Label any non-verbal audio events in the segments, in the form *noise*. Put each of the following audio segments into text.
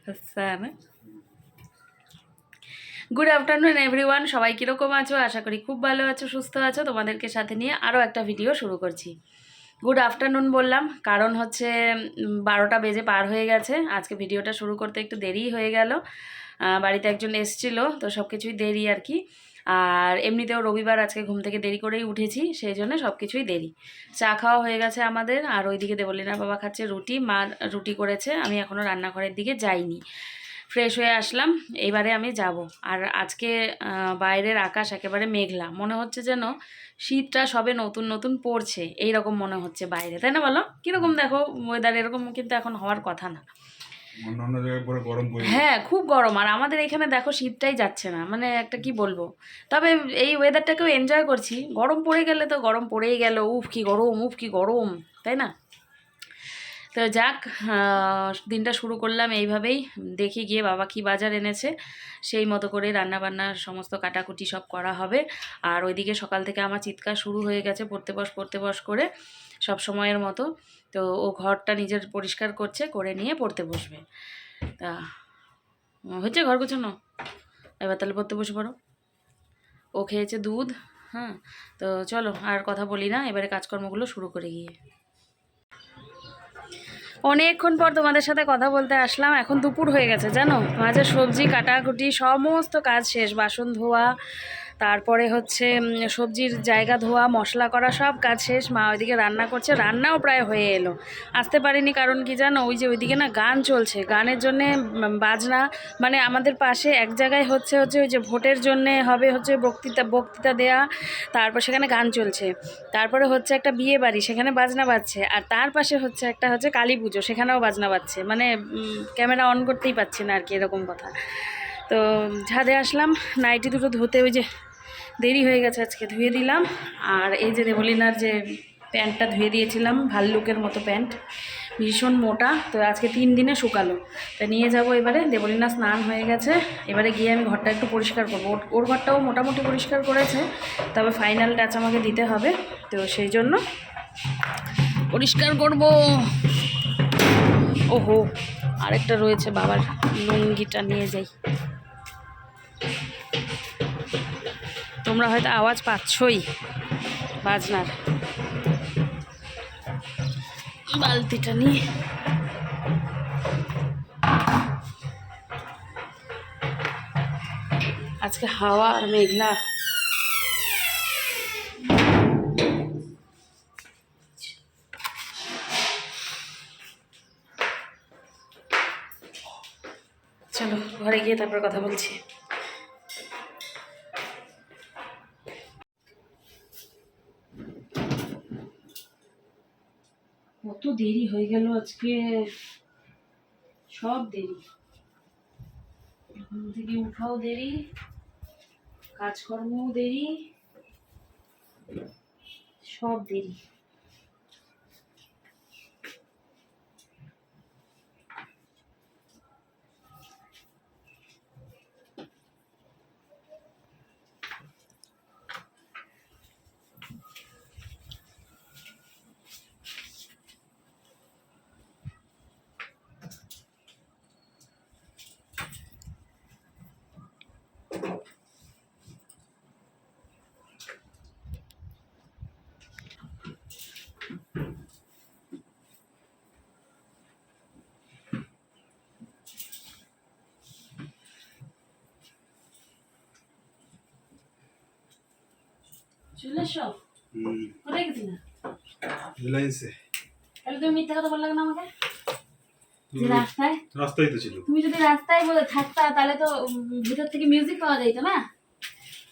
ഡ്രസ്സാണ് good afternoon everyone সবাই কীরকম আছো? আশা করি খুব ভালো আছো, সুস্থ আছো। তোমাদেরকে সাথে নিয়ে আরও একটা ভিডিও শুরু করছি। গুড আফটারনুন বললাম, কারণ হচ্ছে বারোটা বেজে পার হয়ে গেছে। আজকে ভিডিওটা শুরু করতে একটু দেরি হয়ে গেল। বাড়িতে একজন এসছিল, তো সব কিছুই দেরি আর কি। আর এমনিতেও রবিবার আজকে ঘুম থেকে দেরি করেই উঠেছি, সেই জন্য সব কিছুই দেরি। চা খাওয়া হয়ে গেছে আমাদের, আর ওইদিকে দেবলীনা বাবা খাচ্ছে রুটি, মা রুটি করেছে। আমি এখনও রান্নাঘরের দিকে যাইনি। ফ্রেশ হয়ে আসলাম। এইবারে আমি যাব। আর আজকে বাইরের আকাশ একেবারে মেঘলা। মনে হচ্ছে যেন শীতটা সবে নতুন নতুন পড়ছে। এই রকম মনে হচ্ছে বাইরে। তাই না বলো? কীরকম দেখো ওয়েদার এরকম কিন্তু এখন হওয়ার কথা না। হ্যাঁ খুব গরম। আর আমাদের এখানে দেখো শীতটাই যাচ্ছে না। মানে একটা কি বলব? তবে এই ওয়েদারটাকেও এনজয় করছি। গরম পড়ে গেলে তো গরম পড়েই গেল। উফ কি গরম উফ কি গরম। তাই না? তো যাক দিনটা শুরু করলাম এইভাবেই। দেখি গিয়ে বাবা কি বাজার এনেছে। সেই মতো করে রান্না বান্নার সমস্ত কাটাকুটি সব করা হবে। আর ওইদিকে সকাল থেকে আমার চিৎকার শুরু হয়ে গেছে পড়তে বস পড়তে বস করে সব সময়ের মতো। তো ও ঘরটা নিজের পরিষ্কার করছে, করে নিয়ে পড়তে বসবে। তা হচ্ছে ঘর গোছানো? এবার তাহলে পড়তে বসে পড়ো। ও খেয়েছে দুধ হ্যাঁ? তো চলো, আর কথা বলি না। এবারে কাজকর্মগুলো শুরু করে গিয়ে। অনেকক্ষণ পর তোমাদের সাথে কথা বলতে আসলাম। এখন দুপুর হয়ে গেছে, জানো? মাঝে সবজি, কাটাকুটি, সমস্ত কাজ শেষ, বাসন ধোয়া তারপরে হচ্ছে সবজির জায়গা ধোয়া, মশলা করা সব কাজ শেষ, মা ওইদিকে রান্না করছে, রান্নাও প্রায় হয়ে এলো। আসতে পারিনি কারণ কি জানো, ওই যে ওইদিকে না গান চলছে, গানের জন্যে বাজনা মানে আমাদের পাশে এক জায়গায় হচ্ছে হচ্ছে ওই যে ভোটের জন্যে হবে হচ্ছে বক্তৃতা বক্তৃতা দেয়া, তারপর সেখানে গান চলছে। তারপরে হচ্ছে একটা বিয়ে বাড়ি, সেখানে বাজনা বাজছে, আর তার পাশে হচ্ছে একটা হচ্ছে কালী পুজো, সেখানেও বাজনা বাজছে। মানে ক্যামেরা অন করতেই পাচ্ছি না আর কি এরকম কথা। তো, ছাদে আসলাম, নাইটি দুটো ধুতে ওই যে দেরি হয়ে গেছে আজকে ধুয়ে দিলাম। আর এই যে দেবলিনার যে প্যান্টটা ধুয়ে দিয়েছিলাম, ভাল্লুকের মতো প্যান্ট, ভীষণ মোটা, তো আজকে তিন দিনে শুকালো। তা নিয়ে যাব এবারে, দেবলিনা স্নান হয়ে গেছে। এবারে গিয়ে আমি ঘরটা একটু পরিষ্কার করব। ওর- ঘরটাও মোটামুটি পরিষ্কার করেছে, তবে ফাইনাল টাচ আমাকে দিতে হবে, তো সেই জন্য পরিষ্কার করব। ওহো, আরেকটা রয়েছে বাবার লুঙ্গিটা নিয়ে যাই। তোমরা হয়তো আওয়াজ পাচ্ছই বাজনার। বালতিটা নিয়ে। আজকে হাওয়া আর মেঘলা। চলো, ঘরে গিয়ে তারপর কথা বলছি। কত দেরি হয়ে গেল আজকে। সব দেরি। ঘুম থেকে উঠাও দেরি, কাজকর্মও দেরি, সব দেরি। রিলায়েন্সে। তাহলে তুমি মিথ্যা কথা বললে না আমাকে? রাস্তায়? রাস্তায় তো ছিল। তুমি যদি রাস্তায় বলে থাকতা তাহলে তো ভিতর থেকে মিউজিক পাওয়া যেত না?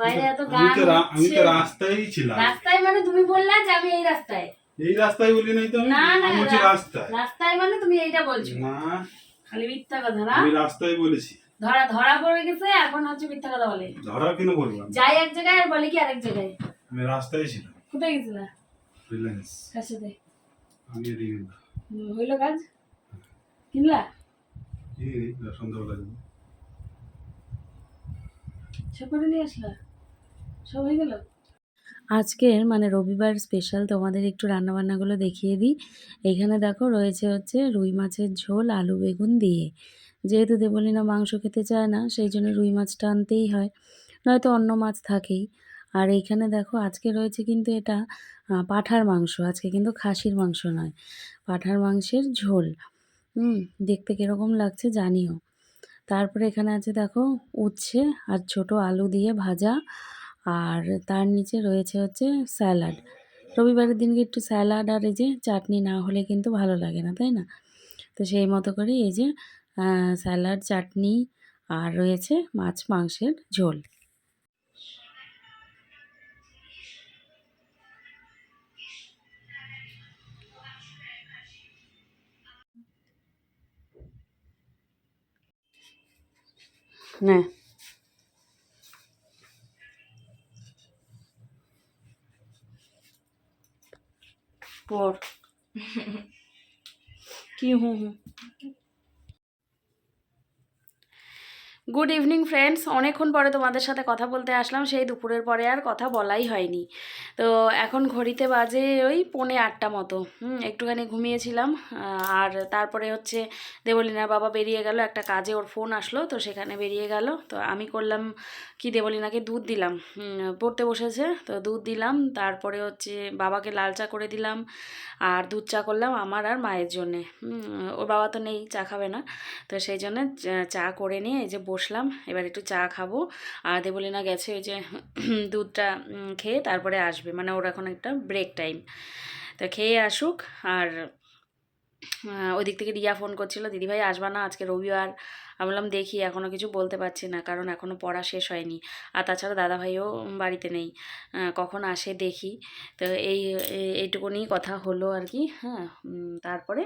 বাইরে এত গান আমি তো হচ্ছে। ছিলাম। রাস্তায় মানে তুমি বললা যে আমি এই রাস্তায়। এই রাস্তায় বলি নাই তো আমি? না না রাস্তায়। রাস্তায় মানে তুমি এইটা বলছো। না। খালি মিথ্যা কথা না? আমি রাস্তায় বলেছি। ধরা ধরা পড়ে গেছে এখন হচ্ছে মিথ্যা কথা বলে। ধরা কেন বলব যাই এক জায়গায় আর বলে কি আরেক জায়গায়? আমি রাস্তায় ছিলাম কোথায় গেছিলা? রিলায়েন্স কার সাথে আমি এদিকে হইল কাজ? কিনলা? এই সন্ধ্যাবেলা যাব সব করে নিয়ে আসলা? সব হয়ে গেল? আজকের মানে রবিবার স্পেশাল তোমাদের একটু রান্নাবান্নাগুলো দেখিয়ে দিই। এখানে দেখো রয়েছে হচ্ছে রুই মাছের ঝোল আলু বেগুন দিয়ে। যেহেতু দেবলিনা মাংস খেতে চায় না সেই জন্য রুই মাছটা আনতেই হয়। নয়তো অন্য মাছ থাকেই। আর এইখানে দেখো আজকে রয়েছে কিন্তু এটা পাঁঠার মাংস। আজকে কিন্তু খাসির মাংস নয়, পাঁঠার মাংসের ঝোল। হুম, দেখতে কীরকম লাগছে জানিও। তারপরে এখানে আছে দেখো উচ্ছে আর ছোট আলু দিয়ে ভাজা। আর তার নিচে রয়েছে হচ্ছে স্যালাড। রবিবারের দিনকে একটু স্যালাড আর এই যে চাটনি না হলে কিন্তু ভালো লাগে না, তাই না? তো সেই মতো করে এই যে স্যালাড, চাটনি আর রয়েছে মাছ মাংসের ঝোল। না পর কি hmm hmm good evening friends অনেকক্ষণ পরে তোমাদের সাথে কথা বলতে আসলাম। সেই দুপুরের পরে আর কথা বলাই হয়নি। তো এখন ঘড়িতে বাজে ওই পৌনে আটটা মতো। হুম, একটুখানি ঘুমিয়েছিলাম। আর তারপরে হচ্ছে দেবলিনার বাবা বেরিয়ে গেল। একটা কাজে ওর ফোন আসলো, তো সেখানে বেরিয়ে গেল। তো আমি করলাম কি, দেবলিনাকে দুধ দিলাম। পড়তে বসেছে, তো দুধ দিলাম। তারপরে হচ্ছে বাবাকে লাল চা করে দিলাম। আর দুধ চা করলাম আমার আর মায়ের জন্যে। ওর বাবা তো নেই, চা খাবে না। তো সেই জন্য, চা- চা করে নিয়ে এই যে বসলাম। এবার একটু চা খাব। আর দেবলিনা গেছে ওই যে *clears throat* দুধটা খেয়ে তারপরে আসবে। মানে ওর এখন একটা ব্রেক টাইম তো খেয়ে আসুক। আর ওই দিক থেকে রিয়া ফোন করছিল দিদিভাই আসবা না আজকে রবিবার? আমি বললাম, দেখি এখনও কিছু বলতে পারছি না, কারণ এখনও পড়া শেষ হয়নি। আর তাছাড়া দাদাভাইও বাড়িতে নেই। কখন আসে দেখি। তো এই- এইটুকুনি কথা হলো আর কি। হ্যাঁ তারপরে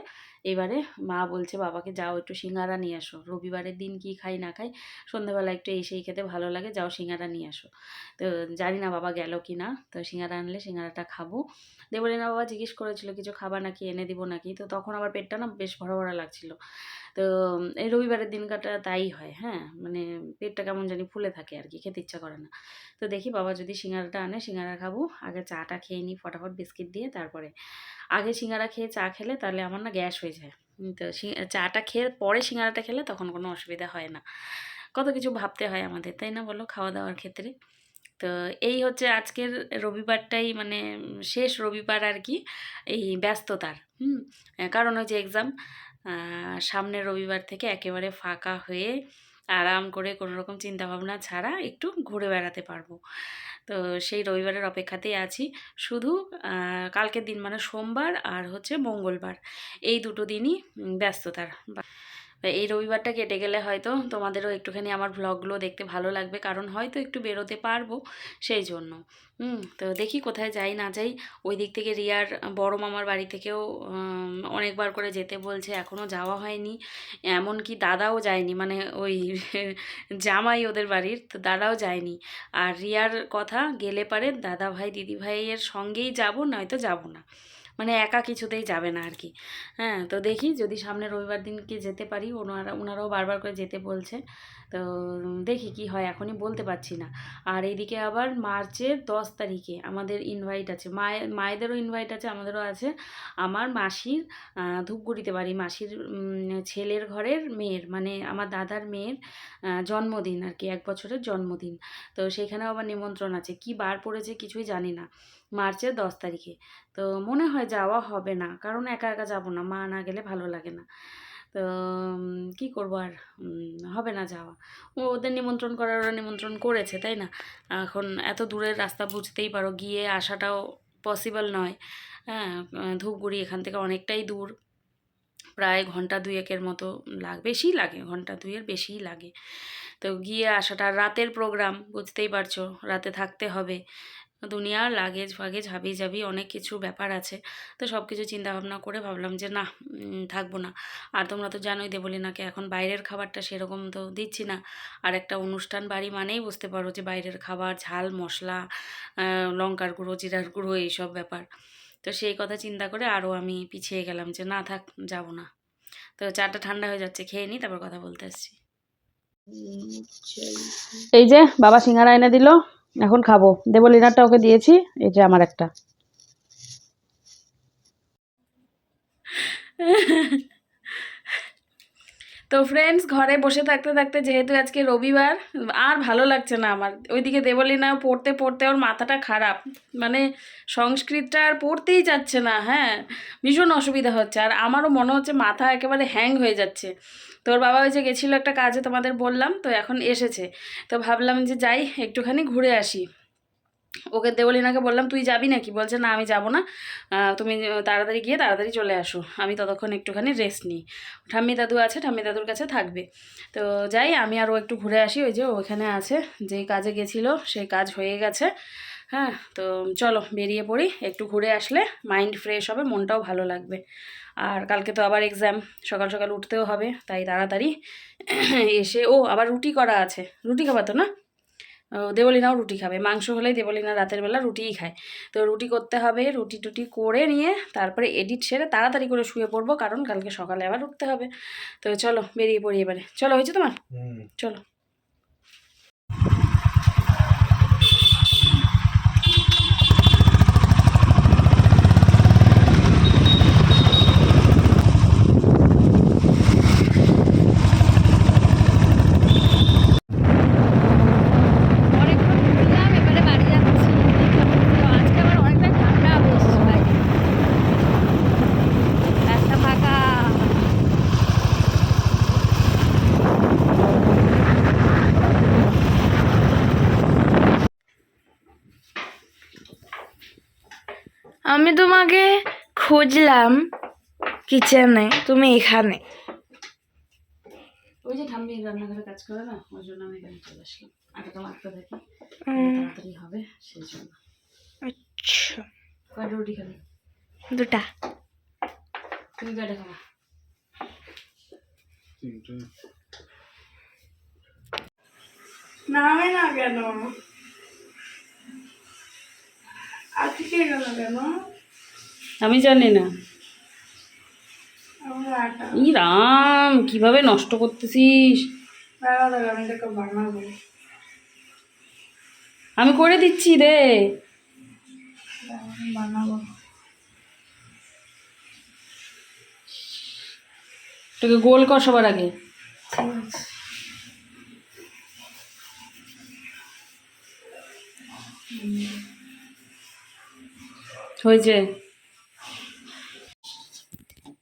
এবারে মা বলছে, বাবাকে যাও একটু সিঙ্গারা নিয়ে আসো। রবিবারের দিন কি খাই, না খাই? সন্ধ্যাবেলা একটু এসেই খেতে ভালো লাগে, যাও সিঙ্গারা নিয়ে আসো। তো জানি না বাবা গেল কি না, তো সিঙ্গারা আনলে সিঙ্গারাটা খাব। দেবলিনা বাবা জিজ্ঞেস করেছিল, কিছু খাবার নাকি, এনে দিব নাকি? তো তখন আমার পেটটা না বেশ ভরা ভরা লাগছিল। তো এই রবিবারের দিনকাটা তাই হয় হ্যাঁ? মানে পেটটা কেমন জানি ফুলে থাকে আর কি, খেতে ইচ্ছা করে না। তো দেখি বাবা যদি সিঙ্গারাটা আনে, সিঙ্গারা খাব। আগে চাটা খেয়ে নিই, ফটাফট বিস্কিট দিয়ে, তারপরে আগে সিঙ্গারা খেয়ে চা খেলে তাহলে আমার না গ্যাস হয়ে যায়। তো চাটা খেয়ে পরে সিঙ্গারাটা খেলে তখন কোনো অসুবিধা হয় না। কত কিছু ভাবতে হয় আমাদের, তাই না বলো? খাওয়া দাওয়ার ক্ষেত্রে। তো এই হচ্ছে আজকের রবিবারটাই মানে শেষ রবিবার আর কি, এই ব্যস্ততার। হুম, কারণ হচ্ছে এক্সাম সামনের রবিবার থেকে একেবারে ফাঁকা হয়ে আরাম করে কোনো রকম চিন্তাভাবনা ছাড়া একটু ঘুরে বেড়াতে পারব। তো সেই রবিবারের অপেক্ষাতেই আছি। শুধু কালকের দিন মানে সোমবার আর হচ্ছে মঙ্গলবার। এই দুটো দিনই ব্যস্ততার। এই রবিবারটা কেটে গেলে হয়তো তোমাদেরও একটুখানি আমার ভ্লগগুলো দেখতে ভালো লাগবে, কারণ হয়তো একটু বেরোতে পারব সেই জন্য। হুম, তো দেখি কোথায় যাই না যাই। ওই দিক থেকে রিয়ার বড় মামার বাড়ি থেকেও অনেকবার করে যেতে বলছে এখনও যাওয়া হয়নি। এমনকি দাদাও যায়নি মানে ওই *laughs* জামাই ওদের বাড়ির, তো দাদাও যায়নি। আর রিয়ার কথা গেলে পারে দাদা ভাই, দিদি ভাইয়ের সঙ্গেই যাব, নয়তো যাব না। মানে একা কিছুতেই যাবে না আর কি হ্যাঁ তো দেখি যদি সামনে রবিবার দিনকে যেতে পারি, ওনারা, ওনারাও বারবার করে যেতে বলছে তো দেখি কি হয়, এখনই বলতে পারছি না। আর এইদিকে আবার মার্চের দশ তারিখে আমাদের ইনভাইট আছে। মায়ের মায়েদেরও ইনভাইট আছে, আমাদেরও আছে। আমার মাসির ধূপগুড়িতে বাড়ি। মাসির ছেলের ঘরের মেয়ের মানে আমার দাদার মেয়ের জন্মদিন আর কি, এক বছরের জন্মদিন। তো সেখানেও আবার নিমন্ত্রণ আছে। কি বার পড়েছে কিছুই জানি না। মার্চের দশ তারিখে। তো মনে হয় যাওয়া হবে না, কারণ একা একা যাব না। মা না গেলে ভালো লাগে না। তো কি করব আর? হবে না যাওয়া। ওদের নিমন্ত্রণ করার, ওরা নিমন্ত্রণ করেছে, তাই না? এখন এত দূরের রাস্তা বুঝতেই পারো, গিয়ে আসাটাও পসিবল নয়। হ্যাঁ ধূপগুড়ি এখান থেকে অনেকটাই দূর। প্রায় ঘণ্টা দুয়েকের মতো লাগ বেশিই লাগে, ঘণ্টা দুইয়ের বেশিই লাগে। তো গিয়ে আসাটা রাতের প্রোগ্রাম বুঝতেই পারছ, রাতে থাকতে হবে। দুনিয়ার লাগেজ ফাগেজ হাবি জাবি অনেক কিছু ব্যাপার আছে। তো সব কিছু চিন্তা ভাবনা করে ভাবলাম যে না থাকব না। আর তোমরা তো জানোই দেবলিনাকে এখন বাইরের খাবারটা সেরকম তো দিচ্ছি না। আর একটা অনুষ্ঠান বাড়ি মানেই বুঝতে পারো যে বাইরের খাবার ঝাল মশলা লঙ্কার গুঁড়ো জিরার গুঁড়ো এইসব ব্যাপার। তো সেই কথা চিন্তা করে আরও আমি পিছিয়ে গেলাম যে না থাক যাব না। তো চাটা ঠান্ডা হয়ে যাচ্ছে খেয়ে নিই তারপর কথা বলতে আসছি। এই যে বাবা সিঙ্গারা এনে দিল। এখন খাব। দেবলিনারটা ওকে দিয়েছি যে আমার একটা। তো ফ্রেন্ডস ঘরে বসে থাকতে থাকতে যেহেতু আজকে রবিবার, আর ভালো লাগছে না আমার। ওইদিকে দেবলিনা পড়তে পড়তে ওর মাথাটা খারাপ। মানে সংস্কৃতটা আর পড়তেই যাচ্ছে না হ্যাঁ। ভীষণ অসুবিধা হচ্ছে। আর আমারও মনে হচ্ছে মাথা একেবারে হ্যাং হয়ে যাচ্ছে। তোর বাবা ওই যে গেছিল একটা কাজে, তোমাদের বললাম, তো এখন এসেছে। তো ভাবলাম যে যাই, একটুখানি ঘুরে আসি। ওকে দেবলিনাকে বললাম, তুই যাবি নাকি? বলছে, না, আমি যাব না। তুমি তাড়াতাড়ি গিয়ে তাড়াতাড়ি চলে আসো। আমি ততক্ষণ একটুখানি রেস্ট নিই। ঠাম্মি দাদু আছে, ঠাম্মি দাদুর কাছে থাকবে। তো যাই, আমি আরও একটু ঘুরে আসি। ওই যে ওইখানে আছে, যেই কাজে গেছিল, সেই কাজ হয়ে গেছে। হ্যাঁ তো চলো বেরিয়ে পড়ি। একটু ঘুরে আসলে মাইন্ড ফ্রেশ হবে মনটাও ভালো লাগবে। আর কালকে তো আবার এক্সাম সকাল সকাল উঠতেও হবে তাই তাড়াতাড়ি *clears throat* এসে ও আবার রুটি করা আছে। রুটি খাবা তো না? ও, দেবলিনাও রুটি খাবে। মাংস হলেই দেবলিনা রাতের বেলা রুটিই খায়। তো রুটি করতে হবে রুটি টুটি করে নিয়ে তারপরে এডিট সেরে তাড়াতাড়ি করে শুয়ে পড়ব কারণ কালকে সকালে আবার উঠতে হবে। তো চলো বেরিয়ে পড়ি এবারে। চলো হয়েছে তোমার? চলো অনেকক্ষণ ঘুরলাম এবারে বাড়ি যাচ্ছি তো আজকে আবার অনেকটা ঠান্ডা বেশ বাইরে রাস্তা ফাঁকা আমি তোমাকে খুঁজলাম কিচেনে তুমি এখানে। ওই যে ঠাম্মি রান্নাঘরে কাজ করে না ওই জন্য আমি এখানে চলে আসলাম। আটাটা থাকি তাড়াতাড়ি হবে সেই জন্য। আচ্ছা। কয়টা রুটি খাবি? দুটা। তুমি কয়টা খাবা? তিনটে। নামে না কেন? আজকে গেল কেন আমি জানি না। ই রাম কীভাবে নষ্ট করতেছিস? আমি করে দিচ্ছি রে। তোকে গোল কর সবার আগে। ঠিক আছে। হয়েছে।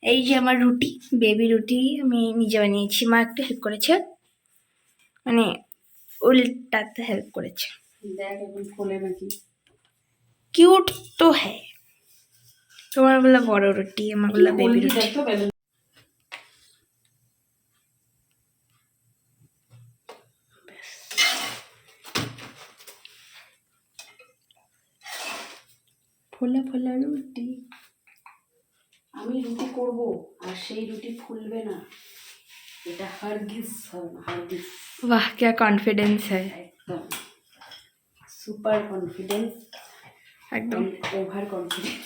এই যে আমার রুটি বেবি রুটি আমি নিজে বানিয়েছি। মা একটু হেল্প করেছে। মানে উল্টাতে হেল্প করেছে। কিউট তো হ্যাঁ। তোমার বলে বড় রুটি আমার বলে বেবি রুটি। ফোলা ফোলা রুটি আমি রুটি করব আর সেই রুটি ফুলবে না এটা হারগিস হবে না হারগিস वाह क्या कॉन्फिडेंस है একদম সুপার কনফিডেন্স एकदम over confidence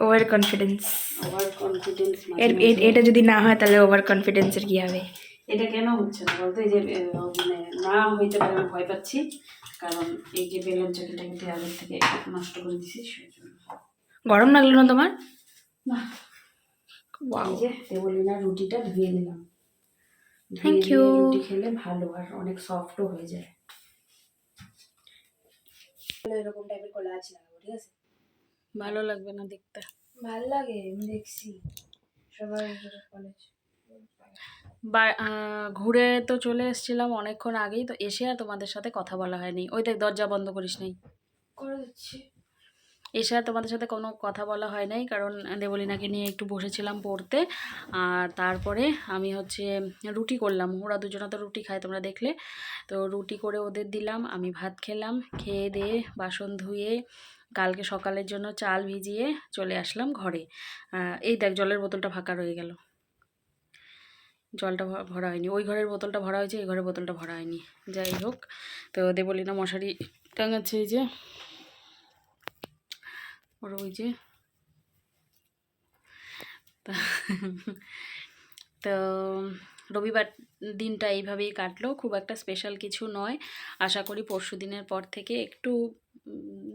over confidence over confidence এর এর- এটা যদি না হয় তাহলে ওভার কনফিডেন্সের কি হবে এটা কেন হচ্ছে না বলতো এই যে আহ, মানে না হইতে পারে আমি ভয় পাচ্ছি কারণ এই যে বেলুন চাকিটা কিন্তু আগের থেকে নষ্ট করে দিছি গরম লাগল না তোমার? না। এই যে দেবলিনা রুটিটা ধুয়ে দিলাম। Thank দিয়ে you. রুটি খেলে ভালো আর অনেক সফটও হয়ে যায়। এরকম টাইপের কলা আছে লাগাবো ঠিক আছে? ভালো লাগবে না দেখতে। ভালো লাগে আমি দেখছি। সবাই কলেজ বা ঘুরে তো চলে এসেছিলাম অনেকক্ষণ আগেই তো এসে আর তোমাদের সাথে কথা বলা হয়নি। ওই দেখ দরজা বন্ধ করিস নাই। করে এসে আর তোমাদের সাথে কোনো কথা বলা হয় নাই কারণ দেবলিনাকে নিয়ে একটু বসেছিলাম পড়তে আর তারপরে আমি হচ্ছে রুটি করলাম। ওরা দুজনে তো রুটি খায় তোমরা দেখলে। তো রুটি করে ওদের দিলাম আমি ভাত খেলাম খেয়ে দিয়ে বাসন ধুয়ে কালকে সকালের জন্য চাল ভিজিয়ে চলে আসলাম ঘরে। এই দেখ জলের বোতলটা ফাঁকা রয়ে গেল। জলটা ভরা হয়নি। ওই ঘরের বোতলটা ভরা হয়েছে, এই ঘরের বোতলটা ভরা হয়নি। যাই হোক, তো দেবলিনা মশারি টাঙাচ্ছে এই যে। ওর ওই যে। তা- রবিবার দিনটা এইভাবেই কাটলো। খুব একটা স্পেশাল কিছু নয়। আশা করি পরশু দিনের পর থেকে একটু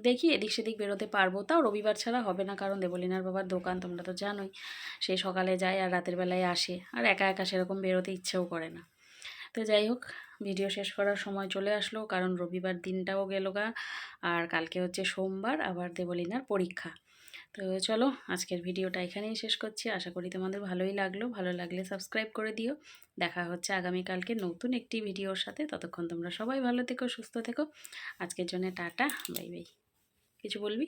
দেখি এদিক সেদিক বেরোতে পারব। তাও রবিবার ছাড়া হবে না, কারণ দেবলিনার বাবার দোকান, তোমরা তো জানোই। সে সকালে যায় আর রাতের বেলায় আসে। আর একা একা সেরকম বেরোতে ইচ্ছেও করে না। তো যাই হোক, ভিডিও শেষ করার সময় চলে আসলো, কারণ রবিবার দিনটাও গেল গা। আর কালকে হচ্ছে সোমবার, আবার দেবলিনার পরীক্ষা। তো চলো আজকের ভিডিওটা এখানেই শেষ করছি। আশা করি তোমাদের ভালোই লাগল। ভালো লাগলে সাবস্ক্রাইব করে দিও। দেখা হচ্ছে আগামীকালকে নতুন একটি ভিডিওর সাথে। ততক্ষণ তোমরা সবাই ভালো থেকো, সুস্থ থেকো। আজকের জন্য টাটা, বাই বাই। কিছু বলবি?